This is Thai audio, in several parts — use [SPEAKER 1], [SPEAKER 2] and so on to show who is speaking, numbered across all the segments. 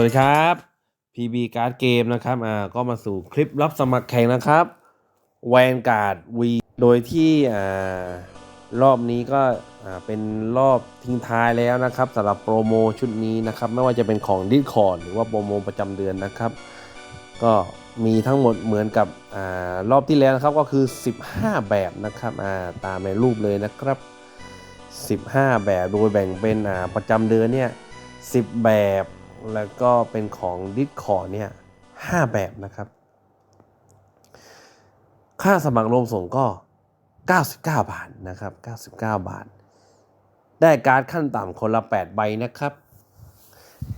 [SPEAKER 1] วัสดีครับ PB Card Game นะครับ อ่า ก็มาสู่คลิปรับสมัครแข่งนะครับ แวนการ์ดวีโดยที่ อ่า รอบนี้ก็ อ่า เป็นรอบทิ้งท้ายแล้วนะครับสำหรับโปรโมชุดนี้นะครับ ไม่ว่าจะเป็นของดิสคอร์ดหรือว่าโปรโมประจำเดือนนะครับ ก็มีทั้งหมดเหมือนกับ อ่า รอบที่แล้วนะครับ ก็คือ 15 แบบนะครับ อ่า ตามในรูปเลยนะครับ 15 แบบ โดยแบ่งเป็น อ่า ประจำเดือนเนี่ย 10 แบบ แล้วก็เป็นของดิสคอร์เนี่ย5แบบนะครับ ค่าสมัครรวมส่งก็ 99 บาทนะครับ 99 บาท ได้การ์ดขั้นต่ำคนละ 8 ใบนะครับ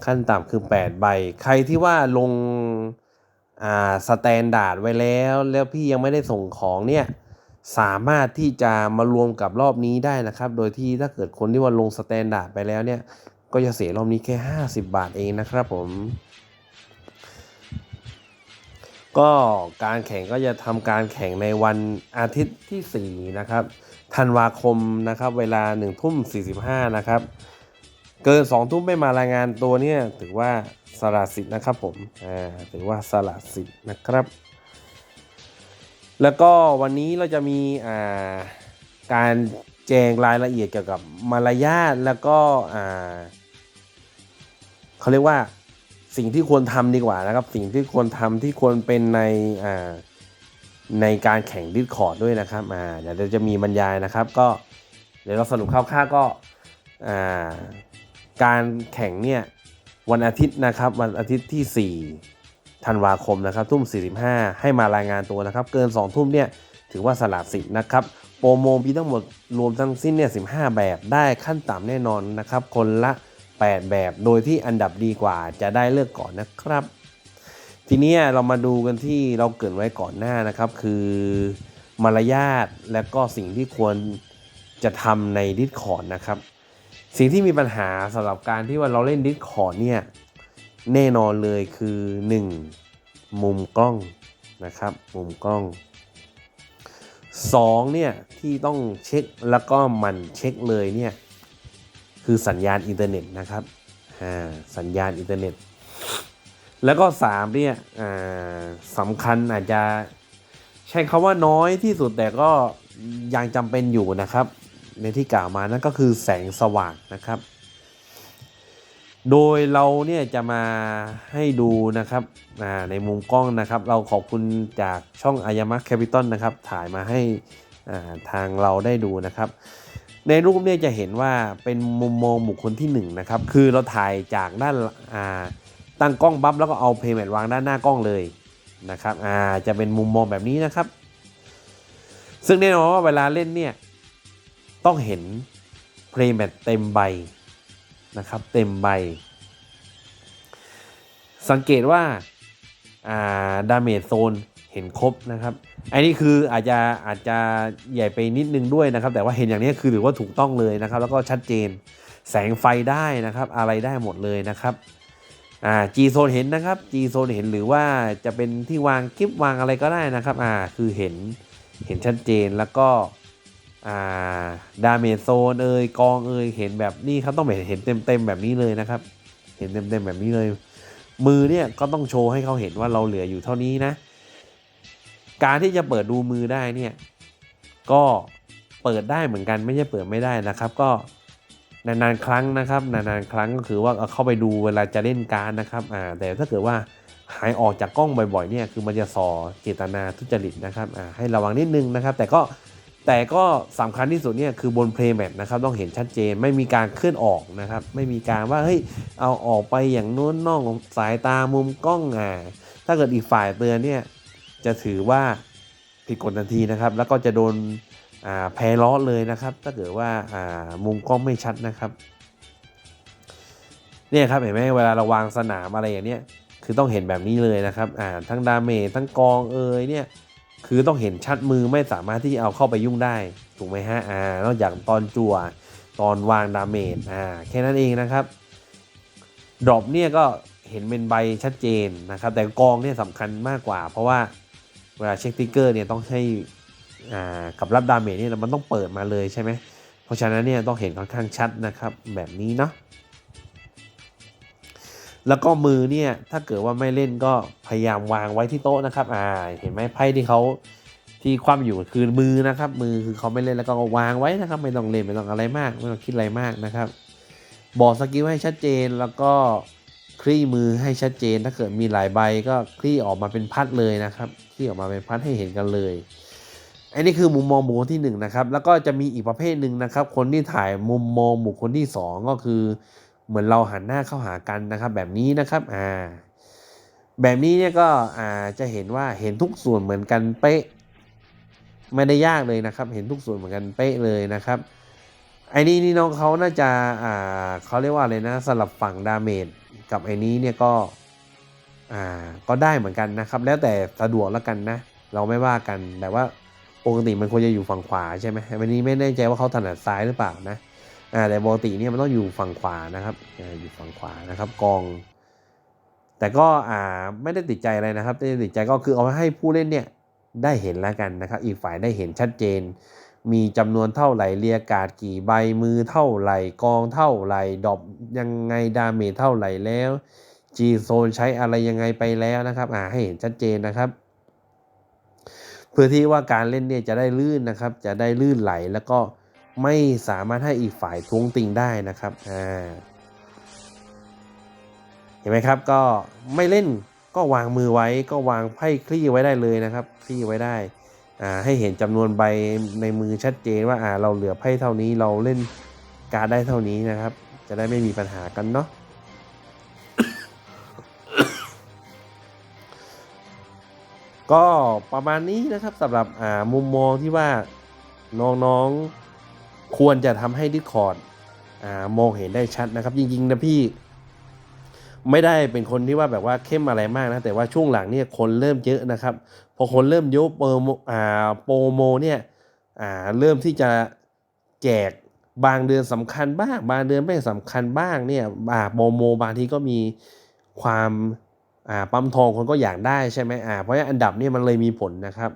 [SPEAKER 1] ขั้นต่ำคือ 8 ใบ ใครที่ว่าลงอ่าสแตนดาร์ดไว้แล้วแล้วพี่ยังไม่ได้ส่งของเนี่ยสามารถที่จะมารวมกับรอบนี้ได้นะครับ โดยที่ถ้าเกิดคนที่ว่าลงสแตนดาร์ดไปแล้วเนี่ย ก็จะเสียรอบนี้แค่ 50 บาทเองนะครับผม ก็การแข่งก็จะทำการแข่งในวันอาทิตย์ที่ 4 นะครับธันวาคมนะครับ เวลา1ทุ่ม45 นะครับ เกิน 2 ทุ่มไม่มารายงานตัวเนี่ยถือว่าสละสิทธิ์นะครับผมอ่าถือว่าสละสิทธิ์นะครับ แล้วก็วันนี้เราจะมีอ่าการแจงรายละเอียดเกี่ยวกับมารยาทแล้วก็อ่า เขาเรียกว่าสิ่งที่ควรทำดีกว่านะครับ สิ่งที่ควรทำที่ควรเป็นในอ่าในการแข่งดิสคอร์ดด้วยนะครับอ่าเดี๋ยวจะมีบรรยายนะครับ ก็เดี๋ยวเราสรุปคร่าวๆก็อ่าการแข่งเนี่ยวันอาทิตย์นะครับ วันอาทิตย์ที่ 4 ธันวาคมนะครับ ทุ่ม 45 ให้มารายงานตัวนะครับ เกิน 2 ทุ่มเนี่ยถือว่าสละสิทธิ์นะครับโปรโมมีทั้งหมดรวมทั้งสิ้นเนี่ย15 แบบได้ขั้นต่ำแน่นอนนะครับ คนละ 8 แบบ โดยที่อันดับดีกว่าจะได้เลือกก่อนนะครับ ทีนี้เรามาดูกันที่เราเกรินไว้ก่อนหน้านะครับ คือมารยาทและก็สิ่งที่ควรจะทำในดิสคอร์ดนะครับ สิ่งที่มีปัญหาสำหรับการที่ว่าเราเล่นดิสคอร์ดเนี่ยแน่นอนเลยคือ 1. มุมกล้องนะครับ มุมกล้อง 2. เนี่ยที่ต้องเช็คแล้วก็มันเช็คเลยเนี่ย คือสัญญาณอินเทอร์เน็ตนะครับอ่าสัญญาณอินเทอร์เน็ต แล้วก็3เนี่ยอ่าสำคัญอาจจะใช้คำว่าน้อยที่สุดแต่ก็ยังจำเป็นอยู่นะครับ ในที่กล่าวมานั่นก็คือแสงสว่างนะครับ โดยเราเนี่ยจะมาให้ดูนะครับในมุมกล้องนะครับ เราขอบคุณจากช่องอายามะแคปิตอลนะครับ ถ่ายมาให้ทางเราได้ดูนะครับ ในรูปเนี่ยจะเห็นว่าเป็นมุมมองบุคคลที่1นนะครับ คือเราถ่ายจากด้านตั้งกล้องบัฟแล้วก็เอาเพย์แมทวางด้านหน้ากล้องเลยนะครับจะเป็นมุมมองแบบนี้นะครับ ซึ่งแน่นอนว่าเวลาเล่นเนี่ยต้องเห็นเพลย์แมทเต็มใบนะครับ เต็มใบ สังเกตว่าดาเมจโซน เห็นครบนะครับอันนี้คืออาจจะอาจจะใหญ่ไปนิดนึงด้วยนะครับ แต่ว่าเห็นอย่างนี้คือถือว่าถูกต้องเลยนะครับ แล้วก็ชัดเจนแสงไฟได้นะครับ อะไรได้หมดเลยนะครับอ่าจีโซนเห็นนะครับจีโซนเห็นหรือว่าจะเป็นที่วางคลิปวางอะไรก็ได้นะครับอ่าคือเห็นเห็นชัดเจนแล้วก็อ่าดาเมจโซนเอ่ยกองเอ่ยเห็นแบบนี้ครับต้องเห็นเต็มเต็มแบบนี้เลยนะครับ เห็นเต็มเต็มแบบนี้เลย มือเนี่ยก็ต้องโชว์ให้เขาเห็นว่าเราเหลืออยู่เท่านี้นะ การที่จะเปิดดูมือได้เนี่ยก็เปิดได้เหมือนกันไม่ใช่เปิดไม่ได้นะครับ ก็นานๆครั้งนะครับนานๆครั้งก็คือว่าเข้าไปดูเวลาจะเล่นการนะครับอ่าแต่ถ้าเกิดว่าหายออกจากกล้องบ่อยๆเนี่ยคือมันจะส่อเจตนาทุจริตนะครับอ่าให้ระวังนิดนึงนะครับ แต่ก็แต่ก็สำคัญที่สุดเนี่ยคือบนเพลย์แมทนะครับต้องเห็นชัดเจนไม่มีการเคลื่อนออกนะครับ ไม่มีการว่าเฮ้ยเอาออกไปอย่างโน้นนอกสายตามุมกล้องอ่าถ้าเกิดอีกฝ่ายเตือนเนี่ย จะถือว่าผิดกฎทันทีนะครับ แล้วก็จะโดนแพ้ล้อเลยนะครับ ถ้าเกิดว่ามุมกล้องไม่ชัดนะครับเนี่ยครับเห็นไหมเวลาเราวางสนามอะไรอย่างเนี้ยคือต้องเห็นแบบนี้เลยนะครับอ่าทั้งดาเมจทั้งกองเอยเนี่ยคือต้องเห็นชัดมือไม่สามารถที่เอาเข้าไปยุ่งได้ถูกไหมฮะอ่านอกจากตอนจั่วตอนวางดาเมจอ่าแค่นั้นเองนะครับดรอปเนี่ยก็เห็นเป็นใบชัดเจนนะครับ แต่กองเนี่ยสำคัญมากกว่า เพราะว่า เวลาเช็คติ๊กเกอร์เนี่ยต้องให้กับรับดาเมจเนี่ยมันต้องเปิดมาเลยใช่ไหมเพราะฉะนั้นเนี่ยต้องเห็นค่อนข้างชัดนะครับแบบนี้เนาะแล้วก็มือเนี่ยถ้าเกิดว่าไม่เล่นก็พยายามวางไว้ที่โต๊ะนะครับอ่าเห็นไหมไพ่ที่เขาที่คว่ำอยู่คือมือนะครับ มือคือเขาไม่เล่นแล้วก็วางไว้นะครับ ไม่ต้องเล่นไม่ต้องอะไรมาก ไม่ต้องคิดอะไรมากนะครับ บอกสกิลให้ชัดเจนแล้วก็คลี่มือให้ชัดเจน ถ้าเกิดมีหลายใบก็คลี่ออกมาเป็นพัดเลยนะครับ คลี่ออกมาเป็นพัดให้เห็นกันเลยอันนี้คือมุมมองบุคคลที่หนึ่งนะครับแล้วก็จะมีอีกประเภทหนึ่งนะครับ คนที่ถ่ายมุมมองบุคคลที่สองก็คือ เหมือนเราหันหน้าเข้าหากันนะครับ แบบนี้นะครับอ่าแบบนี้เนี่ยก็อ่าจะเห็นว่าเห็นทุกส่วนเหมือนกันเป๊ะไม่ได้ยากเลยนะครับ เห็นทุกส่วนเหมือนกันเป๊ะเลยนะครับไอ้นี่นี่น้องเขาน่าจะอ่าเขาเรียกว่าอะไรนะสลับฝั่งดาเมจกับไอ้นี้เนี่ยก็ อ่าก็ได้เหมือนกันนะครับ แล้วแต่สะดวกแล้วกันนะ เราไม่ว่ากันแต่ว่าปกติมันควรจะอยู่ฝั่งขวาใช่ไหมวันนี้ไม่แน่ใจว่าเขาถนัดซ้ายหรือเปล่านะอ่าแต่ปกติเนี่ยมันต้องอยู่ฝั่งขวานะครับอ่าอยู่ฝั่งขวานะครับกอง แต่ก็อ่าไม่ได้ติดใจอะไรนะครับไม่ได้ติดใจก็คือเอาให้ผู้เล่นเนี่ยได้เห็นแล้วกันนะครับ อีกฝ่ายได้เห็นชัดเจน มีจำนวนเท่าไหร่เรียกาดกี่ใบมือเท่าไหร่กองเท่าไหร่ดอปยังไงดาเมจเท่าไหร่แล้ว จีโซนใช้อะไรยังไงไปแล้วนะครับอ่าให้เห็นชัดเจนนะครับ เพื่อที่ว่าการเล่นเนี่ยจะได้ลื่นนะครับ จะได้ลื่นไหลแล้วก็ไม่สามารถให้อีกฝ่ายท้วงติงได้นะครับอ่าเห็นไหมครับก็ไม่เล่นก็วางมือไว้ก็วางไพ่คลี่ไว้ได้เลยนะครับคลี่ไว้ได้อ่าให้เห็นจำนวนใบในมือชัดเจนว่าอ่าเราเหลือไพ่เท่านี้เราเล่นการได้เท่านี้นะครับ จะได้ไม่มีปัญหากันเนาะ ก็ประมาณนี้นะครับสำหรับอ่ามุมมองที่ว่าน้องๆควรจะทำให้ Discord อ่ามองเห็นได้ชัดนะครับ จริงๆนะพี่ไม่ได้เป็นคนที่ว่าแบบว่าเข้มอะไรมากนะ แต่ว่าช่วงหลังเนี่ยคนเริ่มเยอะนะครับ พอคนเริ่มเยอะโปรโมอ่าโปรโมเนี่ยอ่าเริ่มที่จะแจกบางเดือนสำคัญบ้าง บางเดือนไม่สำคัญบ้างเนี่ยอ่าโปรโมบางทีก็มีความ อ่าปั๊มทองคนก็อยากได้ใช่ไหมอ่าเพราะฉะนั้นอันดับเนี่ยมันเลยมีผลนะครับ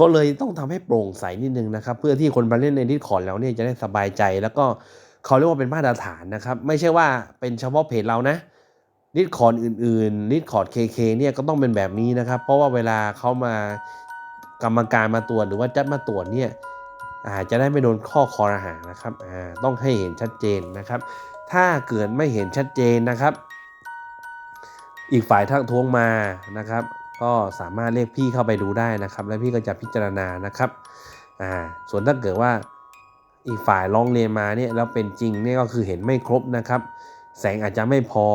[SPEAKER 1] ก็เลยต้องทำให้โปร่งใสนิดนึงนะครับ เพื่อที่คนมาเล่นในดิสคอร์ดแล้วเนี่ยจะได้สบายใจ แล้วก็เขาเรียกว่าเป็นมาตรฐานนะครับ ไม่ใช่ว่าเป็นเฉพาะเพจเรานะดิสคอร์ดอื่นๆดิสคอร์ดเคเคเนี่ยก็ต้องเป็นแบบนี้นะครับ เพราะว่าเวลาเขามากรรมการมาตรวจหรือว่าจัดมาตรวจเนี่ยอาจจะได้ไม่โดนข้อคอรหานะครับอ่าต้องให้เห็นชัดเจนนะครับ ถ้าเกิดไม่เห็นชัดเจนนะครับ อีกฝ่ายทักท้วงมานะครับ ก็สามารถเรียกพี่เข้าไปดูได้นะครับ แล้วพี่ก็จะพิจารณานะครับอ่าส่วนถ้าเกิดว่าอีกฝ่ายร้องเรียนมาเนี่ยแล้วเป็นจริงเนี่ยก็คือเห็นไม่ครบนะครับ แสงอาจจะไม่พอ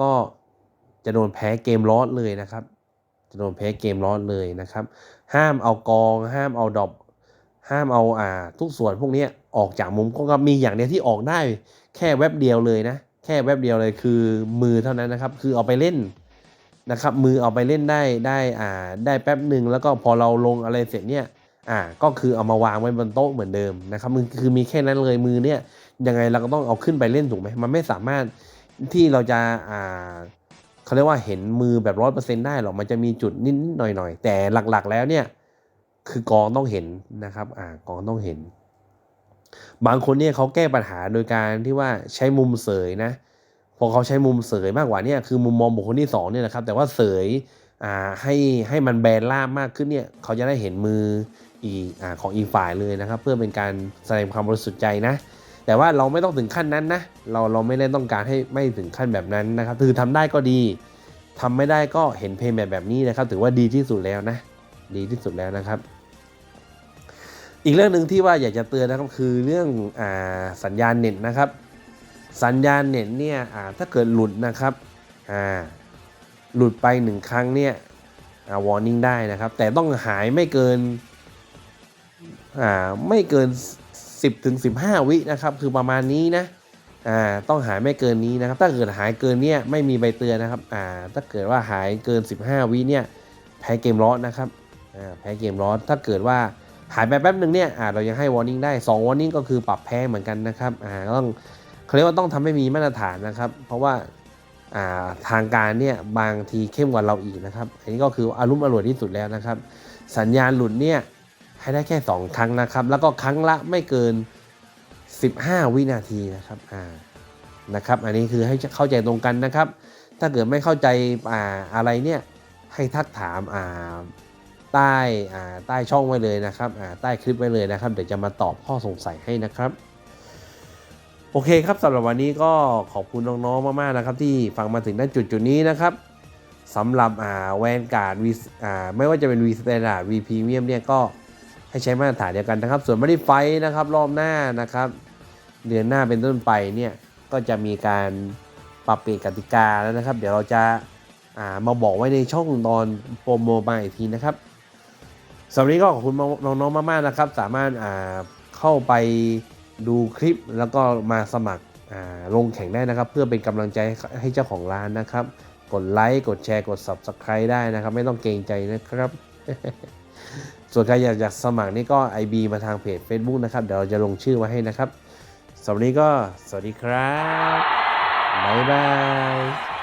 [SPEAKER 1] ก็จะโดนแพ้เกมลอสเลยนะครับ จะโดนแพ้เกมลอสเลยนะครับ ห้ามเอากอง ห้ามเอาดอปห้ามเอาอ่า ทุกส่วนพวกนี้ออกจากมุมก็มีอย่างเดียวที่ออกได้แค่แว็บเดียวเลยนะ แค่แวบเดียวเลยคือมือเท่านั้นนะครับ คือเอาไปเล่นนะครับ มือเอาไปเล่นได้ได้อ่าได้แป๊บหนึ่งแล้วก็พอเราลงอะไรเสร็จเนี่ยอ่าก็คือเอามาวางไว้บนโต๊ะเหมือนเดิมนะครับมือคือมีแค่นั้นเลยมือเนี่ยยังไงเราก็ต้องเอาขึ้นไปเล่นถูกไหมมันไม่สามารถที่เราจะอ่าเขาเรียกว่าเห็นมือแบบร้อยเปอร์เซ็นต์ได้หรอกมันจะมีจุดนิดๆหน่อยๆแต่หลักๆแล้วเนี่ยคือกองต้องเห็นนะครับอ่ากองต้องเห็น บางคนเนี่ยเขาแก้ปัญหาโดยการที่ว่าใช้มุมเสยนะพอเขาใช้มุมเสยมากกว่าเนี่ยคือมุมมองบุคคลที่สองเนี่ยนะครับแต่ว่าเสยอ่าให้ให้มันแบนล่ามมากขึ้นเนี่ยเขาจะได้เห็นมืออีอ่าของอีกฝ่ายเลยนะครับ เพื่อเป็นการแสดงความบริสุทธิ์ใจนะแต่ว่าเราไม่ต้องถึงขั้นนั้นนะเราเราไม่ได้ต้องการให้ไม่ถึงขั้นแบบนั้นนะครับคือทำได้ก็ดีทำไม่ได้ก็เห็นเพลงแบบแบบนี้นะครับ ถือว่าดีที่สุดแล้วนะ ดีที่สุดแล้วนะครับ อีกเรื่องหนึ่งที่ว่าอยากจะเตือนนะครับคือเรื่องอสัญญาณเน็ตนะครับ สัญญาณเน็ตเนี่ยถ้าเกิดหลุดนะครับหลุดไปหนึ่งครั้งเนี่ยวอร์นิ่งได้นะครับ แต่ต้องหายไม่เกินไม่เกิน 10ถึง15 วินะครับคือประมาณนี้นะต้องหายไม่เกินนี้นะครับ ถ้าเกิดหายเกินเนี่ยไม่มีใบเตือนนะครับถ้าเกิดว่าหายเกิน 15 วิเนี่ยแพ้เกมลอสนะครับแพ้เกมลอสถ้าเกิดว่า หายไปแป๊บหนึ่งเนี่ยอ่าเรายังให้ warning ได้2 warning ก็คือปรับแพ้เหมือนกันนะครับอ่าต้องเขาเรียกว่าต้องทำให้มีมาตรฐานนะครับ เพราะว่าอ่าทางการเนี่ยบางทีเข้มกว่าเราอีกนะครับ อันนี้ก็คืออารมณ์อร่วยที่สุดแล้วนะครับ สัญญาณหลุดเนี่ยให้ได้แค่ 2 ครั้งนะครับ แล้วก็ครั้งละไม่เกิน 15 วินาทีนะครับอ่านะครับ อันนี้คือให้เข้าใจตรงกันนะครับ ถ้าเกิดไม่เข้าใจอ่าอะไรเนี่ยให้ทักถามอ่า ใต้ใต้ช่องไว้เลยนะครับใต้คลิปไว้เลยนะครับ เดี๋ยวจะมาตอบข้อสงสัยให้นะครับ โอเคครับสำหรับวันนี้ก็ขอบคุณน้องๆมากๆนะครับ ที่ฟังมาถึงด้านจุดจุดนี้นะครับสำหรับแวนการ์ดวีไม่ว่าจะเป็น V Standard V Premium เนี่ยก็ให้ใช้มาตรฐานเดียวกันนะครับ ส่วนไม่ได้ไฟนะครับรอบหน้านะครับ เดือนหน้าเป็นต้นไปเนี่ยก็จะมีการปรับเปลี่ยนกติกาแล้วนะครับ เดี๋ยวเราจะามาบอกไว้ในช่องตอนโปรโมมาอีกทีนะครับ สำหรับนี้ก็ขอบคุณน้องๆมากๆนะครับ สามารถาเข้าไปดูคลิปแล้วก็มาสมัครลงแข่งได้นะครับ เพื่อเป็นกำลังใจให้เจ้าของร้านนะครับ กดไลค์กดแชร์กด Subscribe ได้นะครับ ไม่ต้องเกรงใจนะครับ ส่วนใครอยากจะสมัครนี่ก็ IB มาทางเพจ Facebook นะครับ เดี๋ยวเราจะลงชื่อไว้ให้นะครับสำหรับนี้ก็สวัสดีครับบ๊ายบาย